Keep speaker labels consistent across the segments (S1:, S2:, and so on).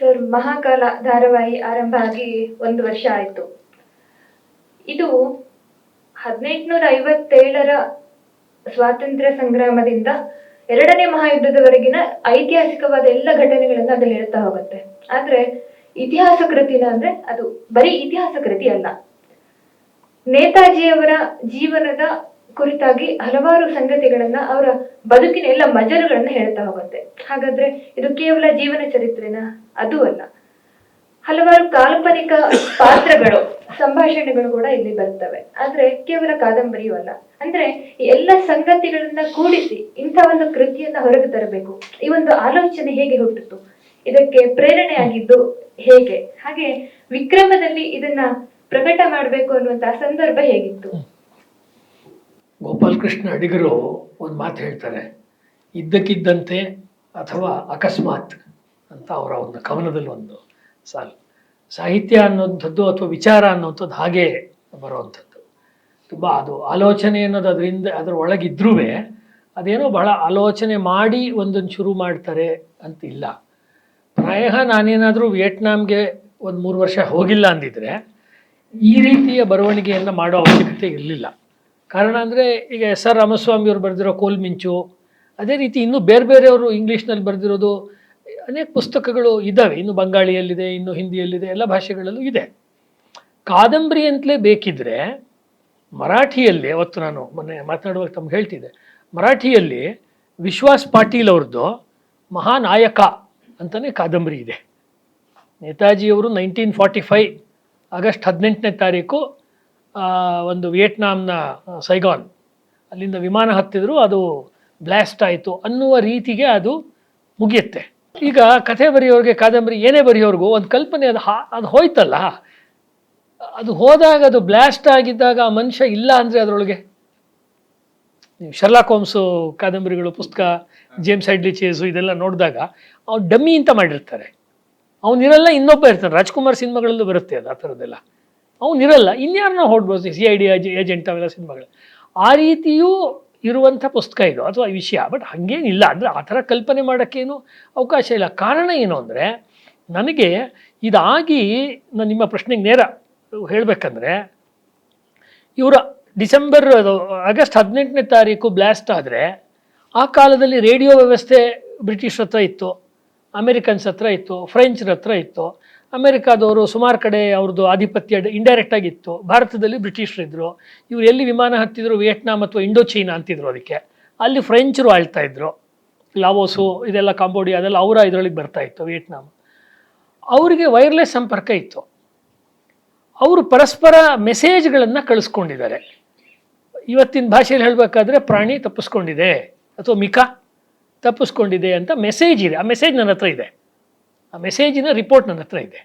S1: Sir Mahakala ಧಾರಾವಾಹಿ ಆರಂಭ ಆಗಿ ಒಂದು ವರ್ಷ ಆಯಿತು. ಇದು ಹದಿನೆಂಟುನೂರ ಐವತ್ತೇಳರ ಸ್ವಾತಂತ್ರ್ಯ ಸಂಗ್ರಾಮದಿಂದ ಎರಡನೇ ಮಹಾಯುದ್ಧದವರೆಗಿನ ಐತಿಹಾಸಿಕವಾದ ಎಲ್ಲ ಘಟನೆಗಳನ್ನ ಅದು ಹೇಳ್ತಾ ಹೋಗುತ್ತೆ. ಆದ್ರೆ ಇತಿಹಾಸ ಕೃತಿನ ಅಂದ್ರೆ ಅದು ಬರೀ ಇತಿಹಾಸ ಕೃತಿ ಅಲ್ಲ. ನೇತಾಜಿಯವರ ಜೀವನದ ಕುರಿತಾಗಿ ಹಲವಾರು ಸಂಗತಿಗಳನ್ನ ಅವರ ಬದುಕಿನ ಎಲ್ಲ ಮಜಲುಗಳನ್ನ ಹೇಳ್ತಾ ಹೋಗುತ್ತೆ. ಹಾಗಾದ್ರೆ ಇದು ಕೇವಲ ಜೀವನ ಚರಿತ್ರೆನ? ಅದು ಅಲ್ಲ. ಹಲವಾರು ಕಾಲ್ಪನಿಕ ಪಾತ್ರಗಳು, ಸಂಭಾಷಣೆಗಳು ಕೂಡ ಇಲ್ಲಿ ಬರ್ತವೆ. ಆದ್ರೆ ಕೇವಲ ಕಾದಂಬರಿಯೂ ಅಲ್ಲ. ಅಂದ್ರೆ ಈ ಎಲ್ಲ ಸಂಗತಿಗಳನ್ನ ಕೂಡಿಸಿ ಇಂಥ ಒಂದು ಕೃತಿಯನ್ನ ಹೊರಗೆ ತರಬೇಕು. ಈ ಒಂದು ಆಲೋಚನೆ ಹೇಗೆ ಹುಟ್ಟಿತು? ಇದಕ್ಕೆ ಪ್ರೇರಣೆ ಆಗಿದ್ದು ಹೇಗೆ? ಹಾಗೆ ವಿಕ್ರಮದಲ್ಲಿ ಇದನ್ನ ಪ್ರಕಟ ಮಾಡಬೇಕು ಅನ್ನುವಂತಹ ಸಂದರ್ಭ ಹೇಗಿತ್ತು?
S2: ಗೋಪಾಲಕೃಷ್ಣ ಅಡಿಗರು ಒಂದು ಮಾತು ಹೇಳ್ತಾರೆ, ಇದ್ದಕ್ಕಿದ್ದಂತೆ ಅಥವಾ ಅಕಸ್ಮಾತ್ ಅಂತ ಅವರ ಒಂದು ಕವನದಲ್ಲಿ ಒಂದು ಸಾಲು. ಸಾಹಿತ್ಯ ಅನ್ನೋಂಥದ್ದು ಅಥವಾ ವಿಚಾರ ಅನ್ನೋಂಥದ್ದು ಹಾಗೆ ಬರುವಂಥದ್ದು. ತುಂಬ ಅದು ಆಲೋಚನೆ ಅನ್ನೋದು ಅದರಿಂದ, ಅದರ ಒಳಗಿದ್ರೂ ಅದೇನೋ ಬಹಳ ಆಲೋಚನೆ ಮಾಡಿ ಒಂದನ್ನು ಶುರು ಮಾಡ್ತಾರೆ ಅಂತ ಇಲ್ಲ ಪ್ರಾಯ ನಾನೇನಾದರೂ ವಿಯೆಟ್ನಾಮ್ಗೆ ಒಂದು ಮೂರು ವರ್ಷ ಹೋಗಿಲ್ಲ ಅಂದಿದ್ರೆ ಈ ರೀತಿಯ ಬರವಣಿಗೆಯನ್ನು ಮಾಡೋ ಅವಶ್ಯಕತೆ ಇರಲಿಲ್ಲ. ಕಾರಣ ಅಂದರೆ ಈಗ ಎಸ್ ಆರ್ ರಾಮಸ್ವಾಮಿ ಅವರು ಬರೆದಿರೋ ಕೋಲ್ಮಿಂಚು ಅದೇ ರೀತಿ ಇನ್ನೂ ಬೇರೆ ಬೇರೆಯವರು ಇಂಗ್ಲೀಷ್ನಲ್ಲಿ ಬರೆದಿರೋದು ಅನೇಕ ಪುಸ್ತಕಗಳು ಇದ್ದಾವೆ. ಇನ್ನು ಬಂಗಾಳಿಯಲ್ಲಿದೆ, ಇನ್ನು ಹಿಂದಿಯಲ್ಲಿದೆ, ಎಲ್ಲ ಭಾಷೆಗಳಲ್ಲೂ ಇದೆ. ಕಾದಂಬರಿ ಅಂತಲೇ ಬೇಕಿದ್ರೆ ಮರಾಠಿಯಲ್ಲಿ, ಅವತ್ತು ನಾನು ಮೊನ್ನೆ ಮಾತನಾಡುವಾಗ ತಮ್ಗೆ ಹೇಳ್ತಿದ್ದೆ, ಮರಾಠಿಯಲ್ಲಿ ವಿಶ್ವಾಸ್ ಪಾಟೀಲ್ ಅವ್ರದ್ದು ಮಹಾನಾಯಕ ಅಂತಲೇ ಕಾದಂಬರಿ ಇದೆ. ನೇತಾಜಿಯವರು ನೈನ್ಟೀನ್ ಫಾರ್ಟಿ ಫೈವ್ ಆಗಸ್ಟ್ ಹದಿನೆಂಟನೇ ತಾರೀಕು ಒಂದು ವಿಯೆಟ್ನಾಂನ ಸೈಗಾನ್. ಅಲ್ಲಿಂದ ವಿಮಾನ ಹತ್ತಿದ್ರು, ಅದು ಬ್ಲಾಸ್ಟ್ ಆಯಿತು ಅನ್ನುವ ರೀತಿಗೆ ಅದು ಮುಗಿಯುತ್ತೆ. ಈಗ ಕಥೆ ಬರೆಯೋರಿಗೆ, ಕಾದಂಬರಿ ಏನೇ ಬರೆಯೋರ್ಗೂ, ಒಂದು ಕಲ್ಪನೆ ಅದು ಹಾ, ಅದು ಹೋಯ್ತಲ್ಲ? ಅದು ಹೋದಾಗ ಅದು ಬ್ಲಾಸ್ಟ್ ಆಗಿದ್ದಾಗ ಆ ಮನುಷ್ಯ ಇಲ್ಲ ಅಂದರೆ ಅದರೊಳಗೆ? ನೀವು ಶರ್ಲಾಕ್ ಹೋಮ್ಸು, ಕಾದಂಬರಿಗಳು, ಪುಸ್ತಕ, ಜೇಮ್ಸ್ ಹೈಡ್ಲಿ ಚೇಸು ಇದೆಲ್ಲ ನೋಡಿದಾಗ ಅವ್ನು ಡಮ್ಮಿ ಅಂತ ಮಾಡಿರ್ತಾರೆ. ಅವನಿರಲ್ಲ ಇನ್ನೊಬ್ಬ ಇರ್ತಾನೆ. ರಾಜ್ಕುಮಾರ್ ಸಿನಿಮಾಗಳಲ್ಲೂ ಬರುತ್ತೆ ಅದು ಆ ಥರದ್ದೆಲ್ಲ. ಅವನಿರಲ್ಲ ಇನ್ಯಾರನ್ನ ಹೊಡ್ಬೋದು? ಸಿ ಐ ಡಿ ಏಜೆಂಟ್ ಅವೆಲ್ಲ ಸಿನಿಮಾಗಳು. ಆ ರೀತಿಯೂ ಇರುವಂಥ ಪುಸ್ತಕ ಇದು, ಅಥವಾ ವಿಷಯ. ಬಟ್ ಹಾಗೇನಿಲ್ಲ. ಅಂದರೆ ಆ ಥರ ಕಲ್ಪನೆ ಮಾಡೋಕ್ಕೇನು ಅವಕಾಶ ಇಲ್ಲ. ಕಾರಣ ಏನು ಅಂದರೆ ನನಗೆ ಇದಾಗಿ ನಾನು ನಿಮ್ಮ ಪ್ರಶ್ನೆಗೆ ನೇರ ಹೇಳಬೇಕಂದ್ರೆ, ಇವರ ಡಿಸೆಂಬರ್ ಆಗಸ್ಟ್ ಹದಿನೆಂಟನೇ ತಾರೀಕು ಬ್ಲಾಸ್ಟ್ ಆದರೆ, ಆ ಕಾಲದಲ್ಲಿ ರೇಡಿಯೋ ವ್ಯವಸ್ಥೆ ಬ್ರಿಟಿಷ್ರ ಹತ್ರ ಇತ್ತು, ಅಮೇರಿಕನ್ಸ್ ಹತ್ರ ಇತ್ತು, ಫ್ರೆಂಚ್ರ ಹತ್ರ ಇತ್ತು. ಅಮೆರಿಕಾದವರು ಸುಮಾರು ಕಡೆ ಅವ್ರದ್ದು ಆಧಿಪತ್ಯ ಇಂಡೈರೆಕ್ಟ್ ಆಗಿತ್ತು. ಭಾರತದಲ್ಲಿ ಬ್ರಿಟಿಷರಿದ್ದರು ಇವರು ಎಲ್ಲಿ ವಿಮಾನ ಹತ್ತಿದ್ರು? ವಿಯೆಟ್ನಾಂ ಅಥವಾ ಇಂಡೋ ಚೈನಾ ಅಂತಿದ್ರು ಅದಕ್ಕೆ. ಅಲ್ಲಿ ಫ್ರೆಂಚರು ಆಳ್ತಾ ಇದ್ರು. ಲಾವೋಸು, ಇದೆಲ್ಲ ಕಾಂಬೋಡಿಯಾ, ಅದೆಲ್ಲ ಅವರ ಇದರೊಳಗೆ ಬರ್ತಾ ಇತ್ತು, ವಿಯೆಟ್ನಾಂ. ಅವರಿಗೆ ವೈರ್ಲೆಸ್ ಸಂಪರ್ಕ ಇತ್ತು. ಅವರು ಪರಸ್ಪರ ಮೆಸೇಜ್ಗಳನ್ನು ಕಳಿಸ್ಕೊಂಡಿದ್ದಾರೆ. ಇವತ್ತಿನ ಭಾಷೆಯಲ್ಲಿ ಹೇಳಬೇಕಾದ್ರೆ ಪ್ರಾಣಿ ತಪ್ಪಿಸ್ಕೊಂಡಿದೆ ಅಥವಾ ಮಿಕಾ ತಪ್ಪಿಸ್ಕೊಂಡಿದೆ ಅಂತ ಮೆಸೇಜ್ ಇದೆ. ಆ ಮೆಸೇಜ್ ನನ್ನ ಹತ್ರ ಇದೆ. ಆ ಮೆಸೇಜಿನ ರಿಪೋರ್ಟ್ ನನ್ನ ಹತ್ರ ಇದೆ.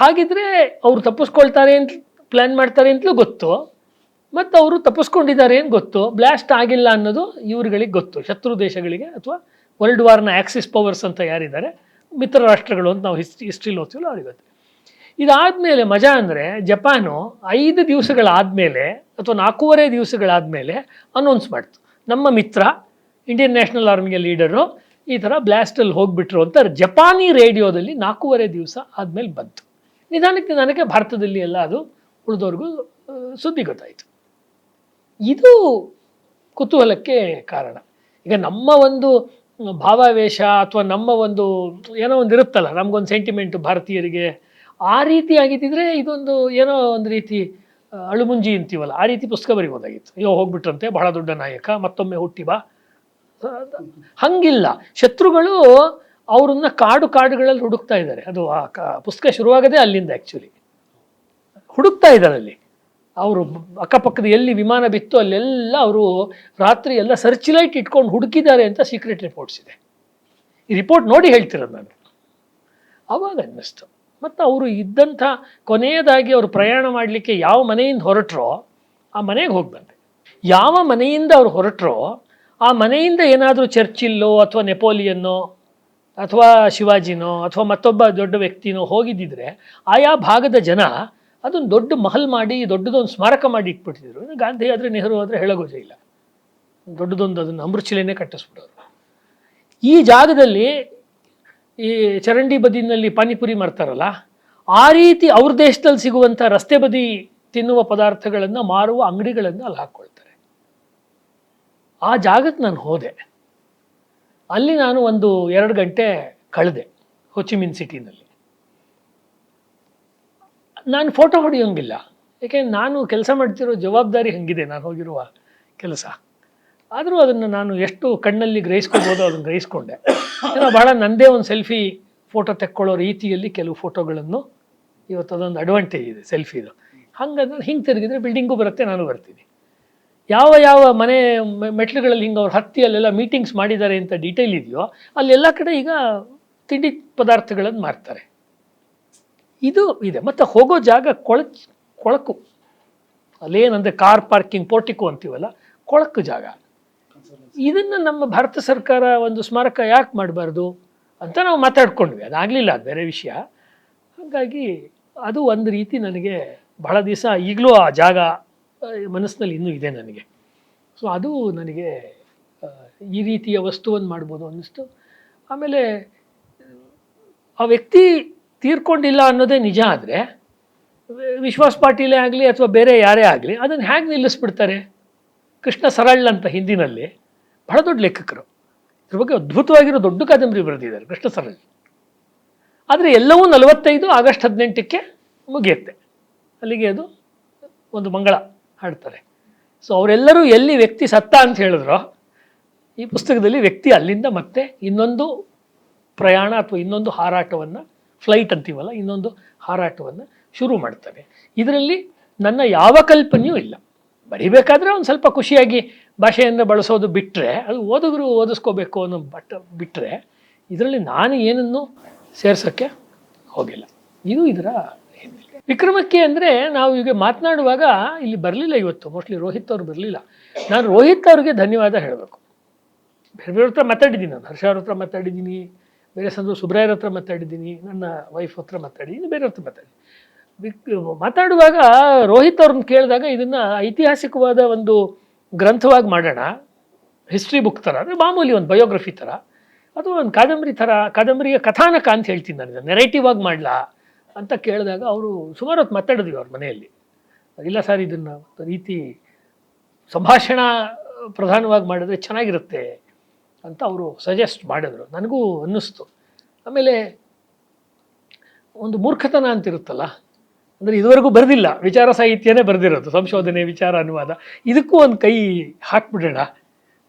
S2: ಹಾಗಿದ್ರೆ ಅವರು ತಪ್ಪಿಸ್ಕೊಳ್ತಾರೆ ಅಂತ ಪ್ಲ್ಯಾನ್ ಮಾಡ್ತಾರೆ ಅಂತಲೂ ಗೊತ್ತು. ಮತ್ತು ಅವರು ತಪ್ಪಿಸ್ಕೊಂಡಿದ್ದಾರೆ ಏನು ಗೊತ್ತು. ಬ್ಲಾಸ್ಟ್ ಆಗಿಲ್ಲ ಅನ್ನೋದು ಇವರುಗಳಿಗೆ ಗೊತ್ತು. ಶತ್ರು ದೇಶಗಳಿಗೆ ಅಥವಾ ವರ್ಲ್ಡ್ ವಾರ್ನ ಆಕ್ಸಿಸ್ ಪವರ್ಸ್ ಅಂತ ಯಾರಿದ್ದಾರೆ? ಮಿತ್ರ ರಾಷ್ಟ್ರಗಳು ಅಂತ ನಾವು ಹಿಸ್ಟ್ರಿ ಹಿಸ್ಟ್ರಿಲಿ ಓದ್ತೀವಲ್ಲ ಅವ್ರಿಗೆ ಇದಾದಮೇಲೆ ಮಜಾ ಅಂದರೆ ಜಪಾನು ಐದು ದಿವಸಗಳಾದಮೇಲೆ ಅಥವಾ ನಾಲ್ಕೂವರೆ ದಿವಸಗಳಾದಮೇಲೆ ಅನೌನ್ಸ್ ಮಾಡ್ತು. ನಮ್ಮ ಮಿತ್ರ ಇಂಡಿಯನ್ ನ್ಯಾಷನಲ್ ಆರ್ಮಿಯ ಲೀಡರು ಈ ಥರ ಬ್ಲ್ಯಾಸ್ಟಲ್ಲಿ ಹೋಗ್ಬಿಟ್ರು ಅಂತ ಜಪಾನಿ ರೇಡಿಯೋದಲ್ಲಿ ನಾಲ್ಕೂವರೆ ದಿವಸ ಆದಮೇಲೆ ಬಂತು. ನಿಧಾನಕ್ಕೆ ನಿಧಾನಕ್ಕೆ ಭಾರತದಲ್ಲಿ ಎಲ್ಲ ಅದು ಉಳಿದವ್ರಿಗೂ ಸುದ್ದಿ ಗೊತ್ತಾಯಿತು. ಇದು ಕುತೂಹಲಕ್ಕೆ ಕಾರಣ. ಈಗ ನಮ್ಮ ಒಂದು ಭಾವಾವೇಶ ಅಥವಾ ನಮ್ಮ ಒಂದು, ಏನೋ ಒಂದು ಇರುತ್ತಲ್ಲ, ನಮಗೊಂದು ಸೆಂಟಿಮೆಂಟು ಭಾರತೀಯರಿಗೆ ಆ ರೀತಿ ಆಗಿದ್ದಿದ್ರೆ ಇದೊಂದು ಏನೋ ಒಂದು ರೀತಿ ಅಳುಮುಂಜಿ ಅಂತೀವಲ್ಲ, ಆ ರೀತಿ ಪುಸ್ತಕ ಬರಿಬೋದಾಗಿತ್ತು. ಅಯ್ಯೋ, ಹೋಗ್ಬಿಟ್ರಂತೆ, ಬಹಳ ದೊಡ್ಡ ನಾಯಕ, ಮತ್ತೊಮ್ಮೆ ಹುಟ್ಟಿ ಬಾ ಹಂಗಿಲ್ಲ. ಶತ್ರುಗಳು ಅವ್ರನ್ನ ಕಾಡು ಕಾಡುಗಳಲ್ಲಿ ಹುಡುಕ್ತಾ ಇದ್ದಾರೆ. ಅದು ಆ ಕ- ಪುಸ್ತಕ ಶುರುವಾಗದೆ ಅಲ್ಲಿಂದ ಆ್ಯಕ್ಚುಲಿ ಹುಡುಕ್ತಾ ಇದ್ದಾರೆ ಅಲ್ಲಿ. ಅವರು ಅಕ್ಕಪಕ್ಕದ ಎಲ್ಲಿ ವಿಮಾನ ಬಿತ್ತು ಅಲ್ಲೆಲ್ಲ ಅವರು ರಾತ್ರಿ ಎಲ್ಲ ಸರ್ಚ್ ಲೈಟ್ ಇಟ್ಕೊಂಡು ಹುಡುಕಿದ್ದಾರೆ ಅಂತ ಸೀಕ್ರೆಟ್ ರಿಪೋರ್ಟ್ಸ್ ಇದೆ. ಈ ರಿಪೋರ್ಟ್ ನೋಡಿ ಹೇಳ್ತಿರೋದು ನಾನು. ಆವಾಗ ಅನ್ನಿಸ್ತು. ಮತ್ತು ಅವರು ಇದ್ದಂಥ ಕೊನೆಯದಾಗಿ ಅವರು ಪ್ರಯಾಣ ಮಾಡಲಿಕ್ಕೆ ಯಾವ ಮನೆಯಿಂದ ಹೊರಟ್ರೋ ಆ ಮನೆಗೆ ಹೋಗಿ ಬಂದೆ. ಯಾವ ಮನೆಯಿಂದ ಅವ್ರು ಹೊರಟ್ರೋ ಆ ಮನೆಯಿಂದ ಏನಾದರೂ ಚರ್ಚಿಲ್ಲೋ ಅಥವಾ ನೆಪೋಲಿಯನ್ನೋ ಅಥವಾ ಶಿವಾಜಿನೋ ಅಥವಾ ಮತ್ತೊಬ್ಬ ದೊಡ್ಡ ವ್ಯಕ್ತಿನೋ ಹೋಗಿದ್ದಿದ್ರೆ ಆಯಾ ಭಾಗದ ಜನ ಅದೊಂದು ದೊಡ್ಡ ಮಹಲ್ ಮಾಡಿ, ದೊಡ್ಡದೊಂದು ಸ್ಮಾರಕ ಮಾಡಿ ಇಟ್ಬಿಟ್ಟಿದ್ರು. ಗಾಂಧಿ ಆದರೆ ನೆಹರು ಆದರೆ ಹೇಳಗೋಜ ಇಲ್ಲ. ದೊಡ್ಡದೊಂದು ಅದನ್ನು ಅಮೃತಶಿಲೆನೇ ಕಟ್ಟಿಸ್ಬಿಡೋರು. ಈ ಜಾಗದಲ್ಲಿ ಈ ಚರಂಡಿ ಬದಿನಲ್ಲಿ ಪಾನಿಪುರಿ ಮಾಡ್ತಾರಲ್ಲ, ಆ ರೀತಿ ಅವ್ರ ದೇಶದಲ್ಲಿ ಸಿಗುವಂಥ ರಸ್ತೆ ಬದಿ ತಿನ್ನುವ ಪದಾರ್ಥಗಳನ್ನು ಮಾರುವ ಅಂಗಡಿಗಳನ್ನು ಅಲ್ಲಿ ಹಾಕ್ಕೊಳ್ತಾರೆ ಆ ಜಾಗಕ್ಕೆ ನಾನು ಹೋದೆ. ಅಲ್ಲಿ ನಾನು ಒಂದು ಎರಡು ಗಂಟೆ ಕಳೆದೆ ಹೊಚಿಮಿನ್ ಸಿಟಿನಲ್ಲಿ. ನಾನು ಫೋಟೋ ಹೊಡೆಯೋಂಗಿಲ್ಲ. ಯಾಕೆ ನಾನು ಕೆಲಸ ಮಾಡ್ತಿರೋ ಜವಾಬ್ದಾರಿ ಹಂಗಿದೆ? ನಾನು ಹೋಗಿರುವ ಕೆಲಸ. ಆದರೂ ಅದನ್ನು ನಾನು ಎಷ್ಟು ಕಣ್ಣಲ್ಲಿ ಗ್ರಹಿಸ್ಕೋಬೋದೋ ಅದನ್ನು ಗ್ರಹಿಸ್ಕೊಂಡೆ. ಏನೋ ಭಾಳ ನಂದೇ ಒಂದು ಸೆಲ್ಫಿ ಫೋಟೋ ತೆಕ್ಕೊಳ್ಳೋ ರೀತಿಯಲ್ಲಿ ಕೆಲವು ಫೋಟೋಗಳನ್ನು ಇವತ್ತು ಅದೊಂದು ಅಡ್ವಾಂಟೇಜ್ ಇದೆ ಸೆಲ್ಫಿದು ಹಂಗಂದ್ರೆ ಹಿಂಗೆ ತಿರುಗಿದ್ರೆ ಬಿಲ್ಡಿಂಗು ಬರುತ್ತೆ, ನಾನು ಬರ್ತೀನಿ. ಯಾವ ಯಾವ ಮನೆ ಮೆಟ್ಲುಗಳಲ್ಲಿ ಹಿಂಗೆ ಅವ್ರು ಹತ್ತಿ ಅಲ್ಲೆಲ್ಲ ಮೀಟಿಂಗ್ಸ್ ಮಾಡಿದ್ದಾರೆ ಅಂತ ಡೀಟೇಲ್ ಇದೆಯೋ, ಅಲ್ಲೆಲ್ಲ ಕಡೆ ಈಗ ತಿಂಡಿ ಪದಾರ್ಥಗಳನ್ನು ಮಾರ್ತಾರೆ. ಇದು ಇದೆ. ಮತ್ತು ಹೋಗೋ ಜಾಗ ಕೊಳಚ್, ಕೊಳಕು. ಅಲ್ಲೇನಂದರೆ ಕಾರ್ ಪಾರ್ಕಿಂಗ್, ಪೋರ್ಟಿಕೋ ಅಂತೀವಲ್ಲ, ಕೊಳಕು ಜಾಗ. ಇದನ್ನು ನಮ್ಮ ಭಾರತ ಸರ್ಕಾರ ಒಂದು ಸ್ಮಾರಕ ಯಾಕೆ ಮಾಡಬಾರ್ದು ಅಂತ ನಾವು ಮಾತಾಡ್ಕೊಂಡ್ವಿ. ಅದಾಗಲಿಲ್ಲ ಅದು ಬೇರೆ ವಿಷಯ. ಹಾಗಾಗಿ ಅದು ಒಂದು ರೀತಿ ನನಗೆ ಬಹಳ ದಿವಸ ಈಗಲೂ ಆ ಜಾಗ ಮನಸ್ಸಿನಲ್ಲಿ ಇನ್ನೂ ಇದೆ ನನಗೆ. ಸೊ ಅದು ನನಗೆ ಈ ರೀತಿಯ ವಸ್ತುವನ್ನು ಮಾಡ್ಬೋದು ಅನ್ನಿಸ್ತು. ಆಮೇಲೆ, ಆ ವ್ಯಕ್ತಿ ತೀರ್ಕೊಂಡಿಲ್ಲ ಅನ್ನೋದೇ ನಿಜ ಆದರೆ, ವಿಶ್ವಾಸ್ ಪಾಟೀಲೇ ಆಗಲಿ ಅಥವಾ ಬೇರೆ ಯಾರೇ ಆಗಲಿ, ಅದನ್ನು ಹೇಗೆ ನಿಲ್ಲಿಸ್ಬಿಡ್ತಾರೆ? ಕೃಷ್ಣ ಸರಳ್ ಅಂತ ಹಿಂದಿನಲ್ಲಿ ಬಹಳ ದೊಡ್ಡ ಲೇಖಕರು. ಇದ್ರ ಬಗ್ಗೆ ಅದ್ಭುತವಾಗಿರೋ ದೊಡ್ಡ ಕಾದಂಬರಿ ಬರೆದಿದ್ದಾರೆ ಕೃಷ್ಣ ಸರಳ್. ಆದರೆ ಎಲ್ಲವೂ ನಲವತ್ತೈದು ಆಗಸ್ಟ್ ಹದಿನೆಂಟಕ್ಕೆ ಮುಗಿಯುತ್ತೆ. ಅಲ್ಲಿಗೆ ಅದು ಒಂದು ಮಂಗಳ. ಹಾಡ್ತಾರೆ ಸೊ ಅವರೆಲ್ಲರೂ ಎಲ್ಲಿ ವ್ಯಕ್ತಿ ಸತ್ತ ಅಂತ ಹೇಳಿದ್ರೋ, ಈ ಪುಸ್ತಕದಲ್ಲಿ ವ್ಯಕ್ತಿ ಅಲ್ಲಿಂದ ಮತ್ತೆ ಇನ್ನೊಂದು ಪ್ರಯಾಣ ಅಥವಾ ಇನ್ನೊಂದು ಹಾರಾಟವನ್ನು ಫ್ಲೈಟ್ ಅಂತೀವಲ್ಲ, ಇನ್ನೊಂದು ಹಾರಾಟವನ್ನು ಶುರು ಮಾಡ್ತಾರೆ. ಇದರಲ್ಲಿ ನನ್ನ ಯಾವ ಕಲ್ಪನೆಯೂ ಇಲ್ಲ. ಬರಿಬೇಕಾದ್ರೆ ಒಂದು ಸ್ವಲ್ಪ ಖುಷಿಯಾಗಿ ಭಾಷೆಯನ್ನು ಬಳಸೋದು ಬಿಟ್ಟರೆ ಅದು ಓದುಗರು ಓದಿಸ್ಕೋಬೇಕು ಅನ್ನೋ ಬಟ್ ಬಿಟ್ಟರೆ ಇದರಲ್ಲಿ ನಾನು ಏನನ್ನು ಸೇರ್ಸೋಕ್ಕೆ ಹೋಗಿಲ್ಲ. ಇದು ಇದರ ವಿಕ್ರಮಕ್ಕೆ ಅಂದರೆ ನಾವು ಈಗ ಮಾತನಾಡುವಾಗ ಇಲ್ಲಿ ಬರಲಿಲ್ಲ ಇವತ್ತು. ಮೋಸ್ಟ್ಲಿ ರೋಹಿತ್ ಅವರು ಬರಲಿಲ್ಲ. ನಾನು ರೋಹಿತ್ ಅವ್ರಿಗೆ ಧನ್ಯವಾದ ಹೇಳಬೇಕು. ಬೇರೆ ಬೇರೆ ಹತ್ರ ಮಾತಾಡಿದ್ದೀನಿ ನಾನು. ಹರ್ಷ ಅವ್ರ ಹತ್ರ ಮಾತಾಡಿದ್ದೀನಿ. ಬೇರೆ ಸಂದು ಸುಬ್ರಾಯರ್ ಹತ್ರ ಮಾತಾಡಿದ್ದೀನಿ. ನನ್ನ ವೈಫ್ ಹತ್ರ ಮಾತಾಡಿದ್ದೀನಿ ಬೇರೆ ಹತ್ರ ಮಾತಾಡಿದ್ದೀನಿ ವಿಕ್, ಮಾತಾಡುವಾಗ ರೋಹಿತ್ ಅವ್ರನ್ನ ಕೇಳಿದಾಗ ಇದನ್ನು ಐತಿಹಾಸಿಕವಾದ ಒಂದು ಗ್ರಂಥವಾಗಿ ಮಾಡೋಣ. ಹಿಸ್ಟ್ರಿ ಬುಕ್ ಥರ, ಅಂದರೆ ಮಾಮೂಲಿ ಒಂದು ಬಯೋಗ್ರಫಿ ಥರ. ಅಥವಾ ಒಂದು ಕಾದಂಬರಿ ಥರ, ಕಾದಂಬರಿಯ ಕಥಾನಕ ಅಂತ ಹೇಳ್ತೀನಿ ನಾನು ನೆರೇಟಿವ್ ಆಗಿ ಮಾಡಲಾ? ಅಂತ ಕೇಳಿದಾಗ ಅವರು ಸುಮಾರು ಹೊತ್ತು ಮಾತಾಡಿದ್ವಿ ಅವ್ರ ಮನೆಯಲ್ಲಿ. ಇಲ್ಲ ಸರ್, ಇದನ್ನು ಒಂದು ರೀತಿ ಸಂಭಾಷಣಾ ಪ್ರಧಾನವಾಗಿ ಮಾಡಿದ್ರೆ ಚೆನ್ನಾಗಿರುತ್ತೆ ಅಂತ ಅವರು ಸಜೆಸ್ಟ್ ಮಾಡಿದ್ರು. ನನಗೂ ಅನ್ನಿಸ್ತು. ಆಮೇಲೆ ಒಂದು ಮೂರ್ಖತನ ಅಂತಿರುತ್ತಲ್ಲ, ಅಂದರೆ ಇದುವರೆಗೂ ಬರೆದಿಲ್ಲ. ವಿಚಾರ ಸಾಹಿತ್ಯನೇ ಬರೆದಿರೋದು, ಸಂಶೋಧನೆ, ವಿಚಾರ, ಅನುವಾದ. ಇದಕ್ಕೂ ಒಂದು ಕೈ ಹಾಕ್ಬಿಡೋಣ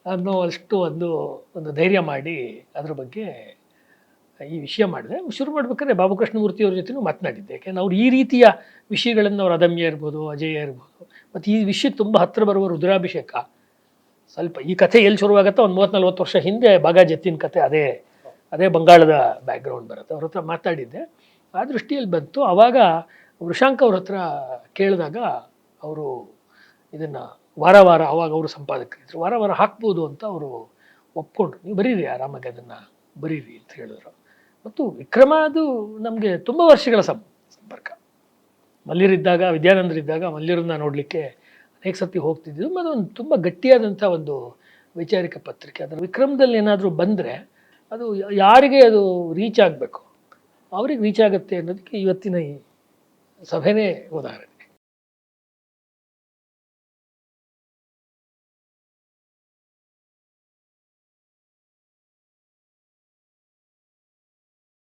S2: ಅನ್ನೋ ಅಷ್ಟು ಒಂದು ಒಂದು ಧೈರ್ಯ ಮಾಡಿ ಅದ್ರ ಬಗ್ಗೆ ಈ ವಿಷಯ ಮಾಡಿದೆ ಶುರು ಮಾಡ್ಬೇಕಾದ್ರೆ ಬಾಬು ಕೃಷ್ಣಮೂರ್ತಿಯವ್ರ ಜೊತೆನೂ ಮಾತನಾಡಿದ್ದೆ. ಯಾಕೆಂದ್ರೆ ಅವ್ರು ಈ ರೀತಿಯ ವಿಷಯಗಳನ್ನು ಅವ್ರು ಅದಮ್ಯ ಇರ್ಬೋದು, ಅಜಯ ಇರ್ಬೋದು, ಮತ್ತು ಈ ವಿಷಯಕ್ಕೆ ತುಂಬ ಹತ್ತಿರ ಬರುವ ರುದ್ರಾಭಿಷೇಕ, ಸ್ವಲ್ಪ ಈ ಕಥೆ ಎಲ್ಲಿ ಶುರುವಾಗತ್ತೋ ಒಂದು ಮೂವತ್ತು ನಲ್ವತ್ತು ವರ್ಷ ಹಿಂದೆ ಬಾಗ ಜತ್ತಿನ ಕಥೆ ಅದೇ ಅದೇ ಬಂಗಾಳದ ಬ್ಯಾಕ್ಗ್ರೌಂಡ್ ಬರುತ್ತೆ. ಅವ್ರ ಹತ್ರ ಮಾತಾಡಿದ್ದೆ ಆ ದೃಷ್ಟಿಯಲ್ಲಿ ಬಂತು. ಆವಾಗ ವೃಷಾಂಕ್ ಅವ್ರ ಹತ್ರ ಕೇಳಿದಾಗ ಅವರು ಇದನ್ನು ವಾರ ವಾರ, ಅವಾಗ ಅವರು ಸಂಪಾದಕರಿದ್ರು. ವಾರ ವಾರ ಹಾಕ್ಬೋದು ಅಂತ ಅವರು ಒಪ್ಕೊಂಡ್ರು. ನೀವು ಬರೀರಿ ಆರಾಮಾಗಿ ಅದನ್ನು ಬರೀರಿ ಅಂತ ಹೇಳಿದ್ರು. ಮತ್ತು ವಿಕ್ರಮ ಅದು ನಮಗೆ ತುಂಬ ವರ್ಷಗಳ ಸಂಪರ್ಕ. ಮಲ್ಲಿರಿದ್ದಾಗ ವಿದ್ಯಾನಂದರಿದ್ದಾಗ ಮಲ್ಲಿರನ್ನ ನೋಡಲಿಕ್ಕೆ ಅನೇಕ ಸರ್ತಿ ಹೋಗ್ತಿದ್ದಿದ್ದು ಮತ್ತು ಒಂದು ತುಂಬ ಗಟ್ಟಿಯಾದಂಥ ಒಂದು ವೈಚಾರಿಕ ಪತ್ರಿಕೆ. ಅದರ ವಿಕ್ರಮದಲ್ಲಿ ಏನಾದರೂ ಬಂದರೆ ಅದು ಯಾರಿಗೆ ಅದು ರೀಚ್ ಆಗಬೇಕು? ಅವ್ರಿಗೆ ರೀಚ್ ಆಗುತ್ತೆ ಅನ್ನೋದಕ್ಕೆ ಇವತ್ತಿನ ಈ ಸಭೆನೇ ಉದಾಹರಣೆ.